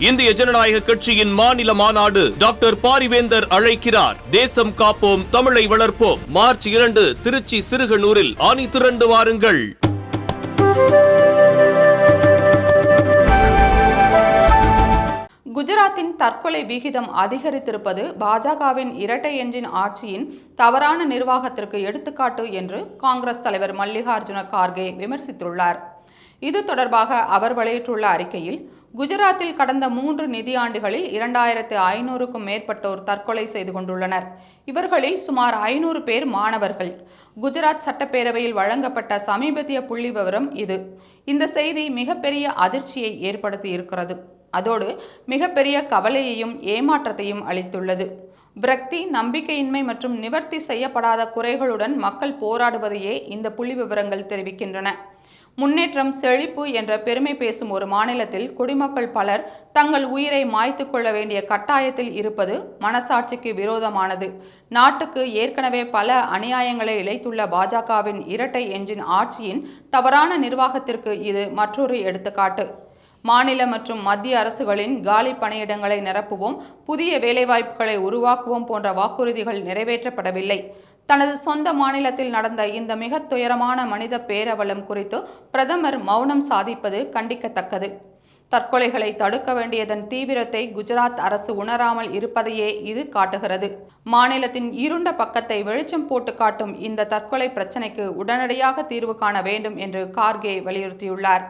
இந்திய ஜனநாயக கட்சியின் மாநில மாநாடு டாக்டர் பாரிவேந்தர் அழைக்கிறார். தேசம் காப்போம் தமிழை வளர்ப்போம். மார்ச் இரண்டு திருச்சி சிறுகனூரில் ஆணி திரண்டு வாருங்கள். குஜராத்தின் தற்கொலை விகிதம் அதிகரித்திருப்பது பாஜகவின் இரட்டை என்ஜின் ஆட்சியின் தவறான நிர்வாகத்திற்கு எடுத்துக்காட்டு என்று காங்கிரஸ் தலைவர் மல்லிகார்ஜுன கார்கே விமர்சித்துள்ளார். இது தொடர்பாக அவர் வெளியிட்டுள்ள அறிக்கையில் குஜராத்தில் கடந்த மூன்று நிதியாண்டுகளில் இரண்டாயிரத்து ஐநூறுக்கும் மேற்பட்டோர் தற்கொலை செய்து கொண்டுள்ளனர். இவர்களில் சுமார் ஐநூறு பேர் மாணவர்கள். குஜராத் சட்டப்பேரவையில் வழங்கப்பட்ட சமீபத்திய புள்ளி விவரம் இது. இந்த செய்தி மிகப்பெரிய அதிர்ச்சியை ஏற்படுத்தி இருக்கிறது. அதோடு மிகப்பெரிய கவலையையும் ஏமாற்றத்தையும் அளித்துள்ளது. விரக்தி நம்பிக்கையின்மை மற்றும் நிவர்த்தி செய்யப்படாத குறைகளுடன் மக்கள் போராடுவதையே இந்த புள்ளி விவரங்கள் தெரிவிக்கின்றன. முன்னேற்றம் செழிப்பு என்ற பெருமை பேசும் ஒரு மாநிலத்தில் குடிமக்கள் பலர் தங்கள் உயிரை மாய்த்து கொள்ள வேண்டிய கட்டாயத்தில் இருப்பது மனசாட்சிக்கு விரோதமானது. நாட்டுக்கு ஏற்கனவே பல அநியாயங்களை இழைத்துள்ள பாஜகவின் இரட்டை என்ஜின் ஆட்சியின் தவறான நிர்வாகத்திற்கு இது மற்றொரு எடுத்துக்காட்டு. மாநில மற்றும் மத்திய அரசுகளின் காலி பணியிடங்களை நிரப்புவோம் புதிய வேலைவாய்ப்புகளை உருவாக்குவோம் போன்ற வாக்குறுதிகள் நிறைவேற்றப்படவில்லை. தனது சொந்த மாநிலத்தில் நடந்த இந்த மிக துயரமான மனித பேரவலம் குறித்து பிரதமர் மௌனம் சாதிப்பது கண்டிக்கத்தக்கது. தற்கொலைகளை தடுக்க வேண்டியதன் தீவிரத்தை குஜராத் அரசு உணராமல் இருப்பதையே இது காட்டுகிறது. மாநிலத்தின் இருண்ட பக்கத்தை வெளிச்சம் போட்டு காட்டும் இந்த தற்கொலை பிரச்சினைக்கு உடனடியாக தீர்வு காண வேண்டும் என்று கார்கே வலியுறுத்தியுள்ளார்.